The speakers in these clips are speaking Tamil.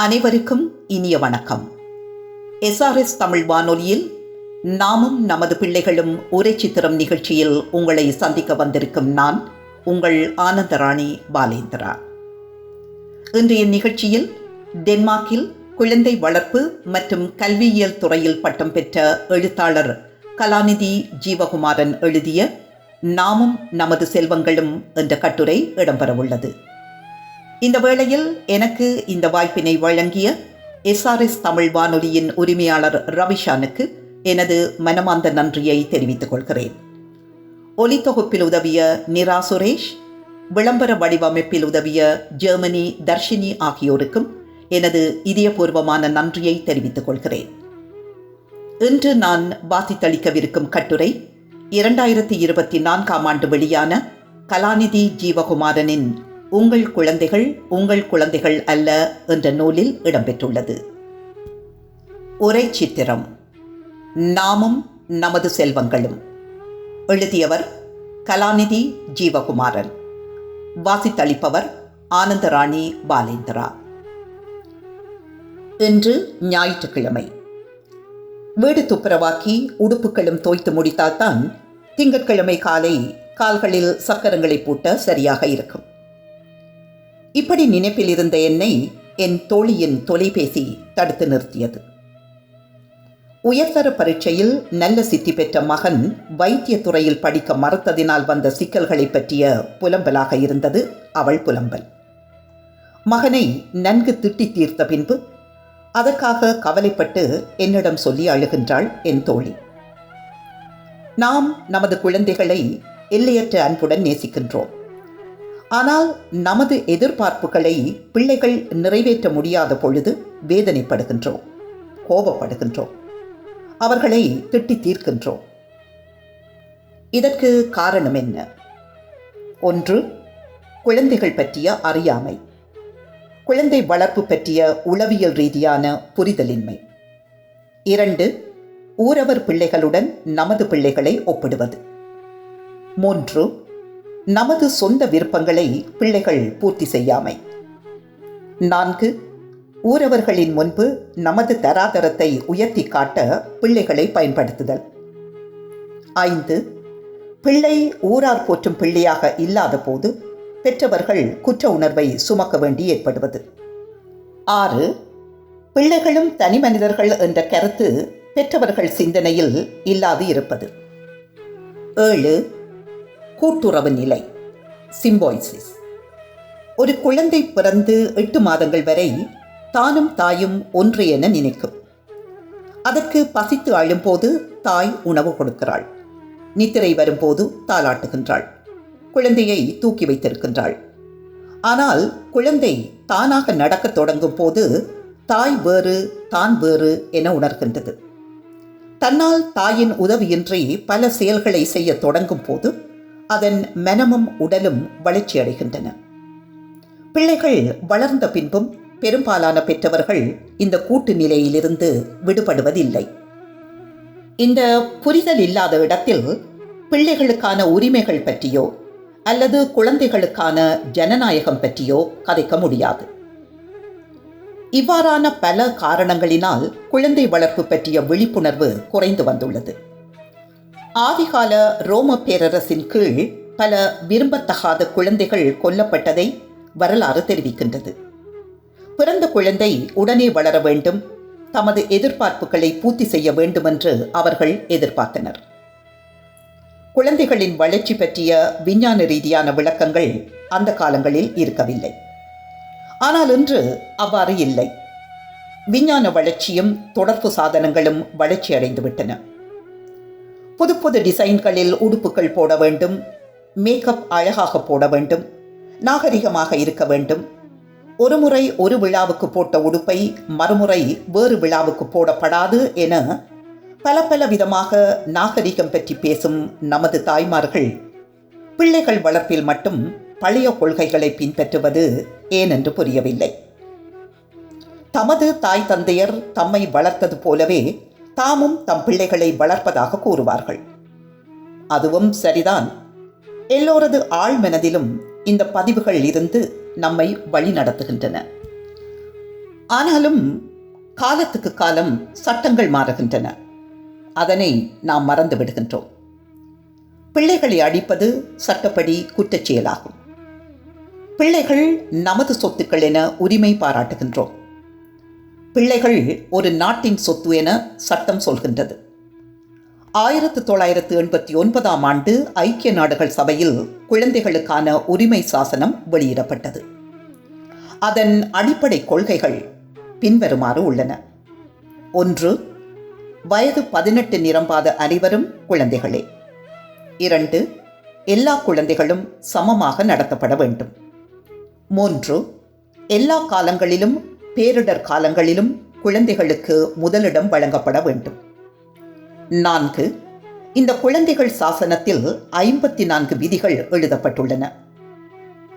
அனைவருக்கும் இனிய வணக்கம். எஸ்ஆர்எஸ் தமிழ் வானொலியில் நாமும் நமது பிள்ளைகளும் உரை சித்திரம் நிகழ்ச்சியில் உங்களை சந்திக்க வந்திருக்கும் நான் உங்கள் ஆனந்தராணி பாலேந்திரா. இன்றைய நிகழ்ச்சியில் டென்மார்க்கில் குழந்தை வளர்ப்பு மற்றும் கல்வியியல் துறையில் பட்டம் பெற்ற எழுத்தாளர் கலாநிதி ஜீவகுமாரன் எழுதிய நாமும் நமது செல்வங்களும் என்ற கட்டுரை இடம்பெறவுள்ளது. இந்த வேளையில் எனக்கு இந்த வாய்ப்பினை வழங்கிய எஸ்ஆர்எஸ் தமிழ் வானொலியின் உரிமையாளர் ரவிஷானுக்கு எனது மனமார்ந்த நன்றியை தெரிவித்துக் கொள்கிறேன். ஒலித்தொகுப்பில் உதவிய நிரா சுரேஷ் விளம்பர வடிவமைப்பில் உதவிய ஜெர்மனி தர்ஷினி ஆகியோருக்கும் எனது இதயபூர்வமான நன்றியை தெரிவித்துக் கொள்கிறேன். இன்று நான் வாசித்தளிக்கவிருக்கும் கட்டுரை இரண்டாயிரத்தி இருபத்தி நான்காம் ஆண்டு வெளியான கலாநிதி ஜீவகுமாரனின் உங்கள் குழந்தைகள் உங்கள் குழந்தைகள் அல்ல என்ற நூலில் இடம்பெற்றுள்ளது. உரை சித்திரம். நாமும் நமது செல்வங்களும். எழுதியவர் கலாநிதி ஜீவகுமாரன். வாசித்தளிப்பவர் ஆனந்தராணி பாலேந்திரா. இன்று ஞாயிற்றுக்கிழமை. வீடு துப்புரவாக்கி உடுப்புகளும் தோய்த்து முடித்தால்தான் திங்கட்கிழமை காலை கால்களில் சக்கரங்களை பூட்ட சரியாக இருக்கும். இப்படி நினைப்பில் இருந்த என்னை என் தோழியின் தொலைபேசி தடுத்து நிறுத்தியது. உயர்தர பரீட்சையில் நல்ல சித்தி பெற்ற மகன் வைத்தியத்துறையில் படிக்க மறுத்ததினால் வந்த சிக்கல்களை பற்றிய புலம்பலாக இருந்தது அவள் புலம்பல். மகனை நன்கு திட்டி தீர்த்த பின்பு அதற்காக கவலைப்பட்டு என்னிடம் சொல்லி அழுகின்றாள் என் தோழி. நாம் நமது குழந்தைகளை எல்லையற்ற அன்புடன் நேசிக்கின்றோம். ஆனால் நமது எதிர்பார்ப்புகளை பிள்ளைகள் நிறைவேற்ற முடியாத பொழுது வேதனைப்படுகின்றோம் கோபப்படுகின்றோம். அவர்களை திட்டி தீர்க்கின்றோம். இதற்கு காரணம் என்ன? ஒன்று குழந்தைகள் பற்றிய அறியாமை. குழந்தை வளர்ப்பு பற்றிய உளவியல் ரீதியான புரிதலின்மை. இரண்டு ஊரவர் பிள்ளைகளுடன் நமது பிள்ளைகளை ஒப்பிடுவது. மூன்று நமது சொந்த விருப்பங்களை பிள்ளைகள் பூர்த்தி செய்யாமை. நான்கு ஊரவர்களின் முன்பு நமது தராதரத்தை உயர்த்தி காட்ட பிள்ளைகளை பயன்படுத்துதல். ஐந்து பிள்ளை ஊரார் போற்றும் பிள்ளையாக இல்லாத போது பெற்றவர்கள் குற்ற உணர்வை சுமக்க வேண்டி ஏற்படுவது. ஆறு பிள்ளைகளும் தனி மனிதர்கள் என்ற கருத்து பெற்றவர்கள் சிந்தனையில் இல்லாது இருப்பது. ஏழு கூட்டுறவு நிலை. சிம்போய்சிஸ் ஒரு குழந்தை பிறந்து எட்டு மாதங்கள் வரை தானும் தாயும் ஒன்று என நினைக்கும். அதற்கு பசித்து அழும்போது தாய் உணவு கொடுக்கிறாள். நித்திரை வரும்போது தாளாட்டுகின்றாள். குழந்தையை தூக்கி வைத்திருக்கின்றாள். ஆனால் குழந்தை தானாக நடக்கத் தொடங்கும் போது தாய் வேறு தான் வேறு என உணர்கின்றது. தன்னால் தாயின் உதவியின்றி பல செயல்களை செய்ய தொடங்கும் போது அதன் மனமும் உடலும் வளர்ச்சி அடைகின்றன. பிள்ளைகள் வளர்ந்த பின்பும் பெரும்பாலான பெற்றவர்கள் இந்த கூட்டு நிலையிலிருந்து விடுபடுவதில்லை. இந்த புரிதல் இல்லாத இடத்தில் பிள்ளைகளுக்கான உரிமைகள் பற்றியோ அல்லது குழந்தைகளுக்கான ஜனநாயகம் பற்றியோ கதைக்க முடியாது. இவ்வாறான பல காரணங்களினால் குழந்தை வளர்ப்பு பற்றிய விழிப்புணர்வு குறைந்து வந்துள்ளது. ஆதிகால ரோம பேரரசின் கீழ் பல விரும்பத்தகாத குழந்தைகள் கொல்லப்பட்டதை வரலாறு தெரிவிக்கின்றது. பிறந்த குழந்தை உடனே வளர வேண்டும் தமது எதிர்பார்ப்புகளை பூர்த்தி செய்ய வேண்டும் என்று அவர்கள் எதிர்பார்த்தனர். குழந்தைகளின் வளர்ச்சி பற்றிய விஞ்ஞான ரீதியான விளக்கங்கள் அந்த காலங்களில் இருக்கவில்லை. ஆனால் இன்று அவ்வாறு இல்லை. விஞ்ஞான வளர்ச்சியும் தொடர்பு சாதனங்களும் வளர்ச்சி அடைந்துவிட்டன. புது புது டிசைன்களில் உடுப்புகள் போட வேண்டும் மேக்கப் அழகாக போட வேண்டும் நாகரிகமாக இருக்க வேண்டும். ஒரு முறை ஒரு விழாவுக்கு போட்ட உடுப்பை மறுமுறை வேறு விழாவுக்கு போடப்படாது என பல பல விதமாக நாகரிகம் பற்றி பேசும் நமது தாய்மார்கள் பிள்ளைகள் வளர்ப்பில் மட்டும் பழைய கொள்கைகளை பின்பற்றுவது ஏனென்று புரியவில்லை. தமது தாய் தந்தையர் தம்மை வளர்த்தது போலவே தாமும் தம் பிள்ளைகளை வளர்ப்பதாக கூறுவார்கள். அதுவும் சரிதான். எல்லோரது ஆழ்மனதிலும் இந்த பதிவுகள் இருந்து நம்மை வழி நடத்துகின்றன. ஆனாலும் காலத்துக்கு காலம் சட்டங்கள் மாறுகின்றன. அதனை நாம் மறந்து விடுகின்றோம். பிள்ளைகளை அடிப்பது சட்டப்படி குற்றச்செயலாகும். பிள்ளைகள் நமது சொத்துக்கள் என உரிமை பாராட்டுகின்றோம். பிள்ளைகள் ஒரு நாட்டின் சொத்து என சட்டம் சொல்கின்றது. ஆயிரத்து தொள்ளாயிரத்து எண்பத்தி ஒன்பதாம் ஆண்டு ஐக்கிய நாடுகள் சபையில் குழந்தைகளுக்கான உரிமை சாசனம் வெளியிடப்பட்டது. அதன் அடிப்படை கொள்கைகள் பின்வருமாறு உள்ளன. ஒன்று வயது பதினெட்டு நிரம்பாத அனைவரும் குழந்தைகளே. இரண்டு எல்லா குழந்தைகளும் சமமாக நடத்தப்பட வேண்டும். மூன்று எல்லா காலங்களிலும் பேரிடர் காலங்களிலும் குழந்தைகளுக்கு முதலிடம் வழங்கப்பட வேண்டும். நான்கு இந்த குழந்தைகள் சாசனத்தில் ஐம்பத்தி நான்கு விதிகள் எழுதப்பட்டுள்ளன.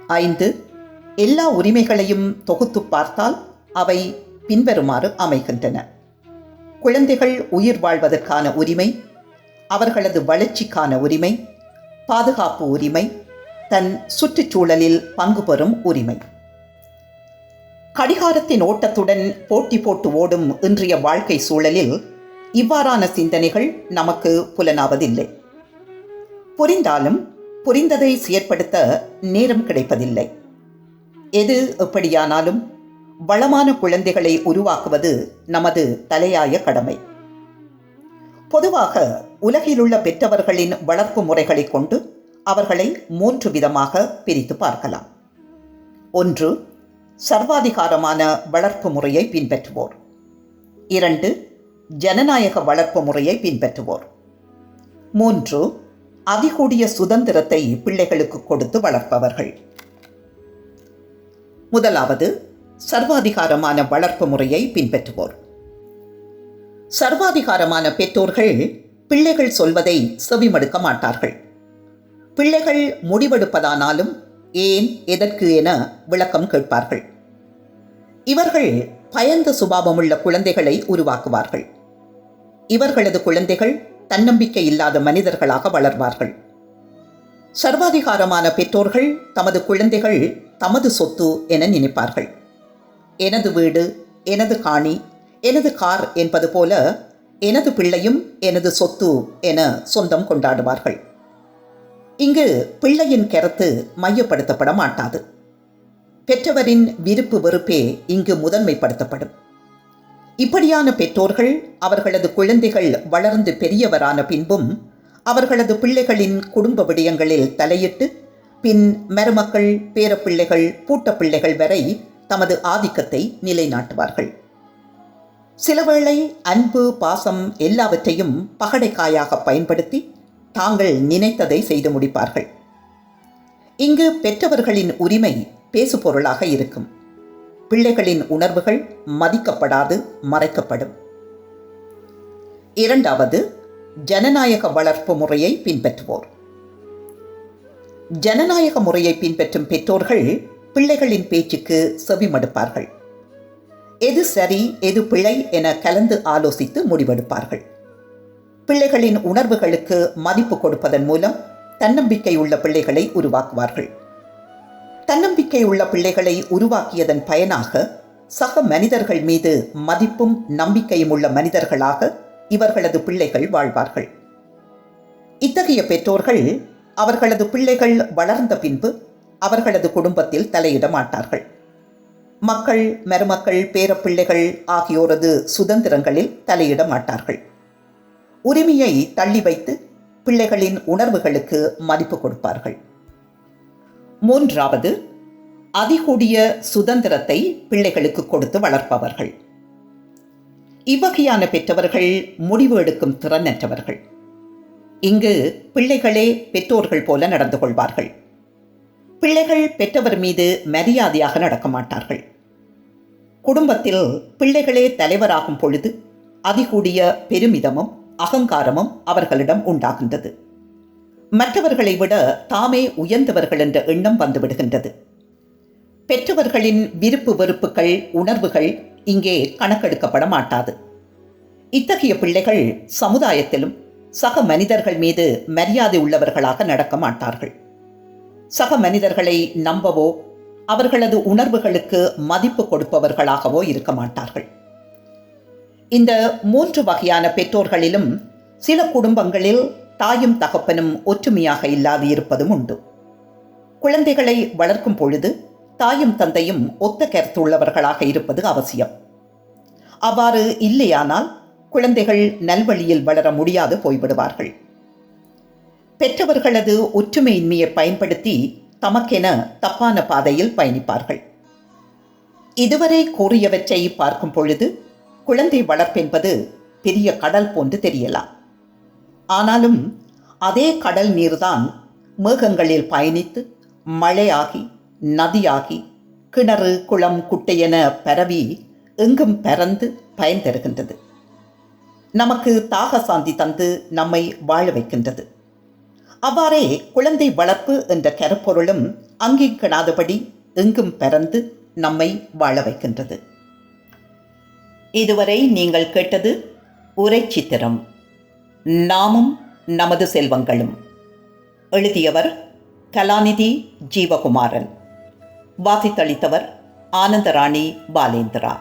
ஐந்து எல்லா உரிமைகளையும் தொகுத்து பார்த்தால் அவை பின்வருமாறு அமைகின்றன. குழந்தைகள் உயிர் வாழ்வதற்கான உரிமை அவர்களது வளர்ச்சிக்கான உரிமை பாதுகாப்பு உரிமை தன் சுற்றுச்சூழலில் பங்கு பெறும் உரிமை. கடிகாரத்தின் ஓட்டத்துடன் போட்டி போட்டு ஓடும் இன்றைய வாழ்க்கை சூழலில் இவ்வாறான சிந்தனைகள் நமக்கு புலனாவதில்லை. புரிந்தாலும் புரிந்ததை செயற்படுத்த நேரம் கிடைப்பதில்லை. எது எப்படியானாலும் வளமான குழந்தைகளை உருவாக்குவது நமது தலையாய கடமை. பொதுவாக உலகிலுள்ள பெற்றவர்களின் வளர்ப்பு முறைகளை கொண்டு அவர்களை மூன்று விதமாக பிரித்து பார்க்கலாம். ஒன்று சர்வாதிகாரமான வளர்ப்பு முறையை பின்பற்றுவோர். இரண்டு ஜனநாயக வளர்ப்பு முறையை பின்பற்றுவோர். மூன்று அதிகூடிய சுதந்திரத்தை பிள்ளைகளுக்கு கொடுத்து வளர்ப்பவர்கள். முதலாவது சர்வாதிகாரமான வளர்ப்பு முறையை பின்பற்றுவோர். சர்வாதிகாரமான பெற்றோர்கள் பிள்ளைகள் சொல்வதை செவிமடுக்க மாட்டார்கள். பிள்ளைகள் முடிவெடுப்பதானாலும் ஏன் எதற்கு என விளக்கம் கேட்பார்கள். இவர்கள் பயந்த சுபாவமுள்ள குழந்தைகளை உருவாக்குவார்கள். இவர்களது குழந்தைகள் தன்னம்பிக்கை இல்லாத மனிதர்களாக வளர்வார்கள். சர்வாதிகாரமான பெற்றோர்கள் தமது குழந்தைகள் தமது சொத்து என நினைப்பார்கள். எனது வீடு எனது காணி எனது கார் என்பது போல எனது பிள்ளையும் எனது சொத்து என சொந்தம் கொண்டாடுவார்கள். இங்கு பிள்ளையின் கருத்து மையப்படுத்தப்பட மாட்டாது பெற்றவரின் விருப்பு வெறுப்பே இங்கு முதன்மைப்படுத்தப்படும். இப்படியான பெற்றோர்கள் அவர்களது குழந்தைகள் வளர்ந்து பெரியவரான பின்பும் அவர்களது பிள்ளைகளின் குடும்ப விடயங்களில் தலையிட்டு பின் மருமக்கள் பேரப்பிள்ளைகள் பூட்டப்பிள்ளைகள் வரை தமது ஆதிக்கத்தை நிலைநாட்டுவார்கள். சிலவேளை அன்பு பாசம் எல்லாவற்றையும் பகடைக்காயாக பயன்படுத்தி தாங்கள் நினைத்ததை செய்து முடிப்பார்கள். இங்கு பெற்றவர்களின் உரிமை பேசுபொருளாக இருக்கும். பிள்ளைகளின் உணர்வுகள் மதிக்கப்படாது மறைக்கப்படும். இரண்டாவது ஜனநாயக வளர்ப்பு முறையை பின்பற்றுவோர். ஜனநாயக முறையை பின்பற்றும் பெற்றோர்கள் பிள்ளைகளின் பேச்சுக்கு செவிமடுப்பார்கள். எது சரி எது பிழை என கலந்து ஆலோசித்து முடிவெடுப்பார்கள். பிள்ளைகளின் உணர்வுகளுக்கு மதிப்பு கொடுப்பதன் மூலம் தன்னம்பிக்கை உள்ள பிள்ளைகளை உருவாக்குவார்கள். தன்னம்பிக்கை உள்ள பிள்ளைகளை உருவாக்கியதன் பயனாக சக மனிதர்கள் மீது மதிப்பும் நம்பிக்கையும் உள்ள மனிதர்களாக இவர்களது பிள்ளைகள் வாழ்வார்கள். இத்தகைய பெற்றோர்கள் அவர்களது பிள்ளைகள் வளர்ந்த பின்பு அவர்களது குடும்பத்தில் தலையிட மாட்டார்கள். மக்கள் மருமக்கள் பேரப்பிள்ளைகள் ஆகியோரது சுதந்திரங்களில் தலையிட மாட்டார்கள். உரிமையை தள்ளி வைத்து பிள்ளைகளின் உணர்வுகளுக்கு மதிப்பு கொடுப்பார்கள். மூன்றாவது அதிகூடிய சுதந்திரத்தை பிள்ளைகளுக்கு கொடுத்து வளர்ப்பவர்கள். இவ்வகையான பெற்றவர்கள் முடிவு எடுக்கும் திறனற்றவர்கள். இங்கு பிள்ளைகளே பெற்றோர்கள் போல நடந்து கொள்வார்கள். பிள்ளைகள் பெற்றவர் மீது மரியாதையாக நடக்க மாட்டார்கள். குடும்பத்தில் பிள்ளைகளே தலைவராகும் பொழுது அதிகூடிய பெருமிதமும் அகங்காரமும் அவர்களிடம் உண்டாகின்றது. மற்றவர்களை விட தாமே உயர்ந்தவர்கள் என்ற எண்ணம் வந்துவிடுகின்றது. பெற்றவர்களின் விருப்பு வெறுப்புகள் உணர்வுகள் இங்கே கணக்கெடுக்கப்பட மாட்டாது. இத்தகைய பிள்ளைகள் சமுதாயத்திலும் சக மனிதர்கள் மீது மரியாதை உள்ளவர்களாக நடக்க மாட்டார்கள். சக மனிதர்களை நம்பவோ அவர்களது உணர்வுகளுக்கு மதிப்பு கொடுப்பவர்களாகவோ இருக்க மாட்டார்கள். இந்த மூன்று வகையான பெற்றோர்களிலும் சில குடும்பங்களில் தாயும் தகப்பனும் ஒற்றுமையாக இல்லாது இருப்பதும் உண்டு. குழந்தைகளை வளர்க்கும் பொழுது தாயும் தந்தையும் ஒத்த கருத்துள்ளவர்களாக இருப்பது அவசியம். அவ்வாறு இல்லையானால் குழந்தைகள் நல்வழியில் வளர முடியாது போய்விடுவார்கள். பெற்றவர்களது ஒற்றுமையின்மையை பயன்படுத்தி தமக்கென தப்பான பாதையில் பயணிப்பார்கள். இதுவரை கூறியவற்றை பார்க்கும் பொழுது குழந்தை வளர்ப்பென்பது பெரிய கடல் போன்று தெரியலாம். ஆனாலும் அதே கடல் நீர்தான் மேகங்களில் பயணித்து மழையாகி நதியாகி கிணறு குளம் குட்டை என பரவி எங்கும் பறந்து பயன் தருகின்றது நமக்கு தாக சாந்தி தந்து நம்மை வாழ வைக்கின்றது. அவ்வாறே குழந்தை வளர்ப்பு என்ற கருப்பொருளும் அங்கீகணாதபடி எங்கும் பறந்து நம்மை வாழ வைக்கின்றது. இதுவரை நீங்கள் கேட்டது உரை சித்திரம் நாமும் நமது செல்வங்களும். எழுதியவர் கலாநிதி ஜீவகுமாரன். வாசித்தளித்தவர் ஆனந்தராணி பாலேந்திரா.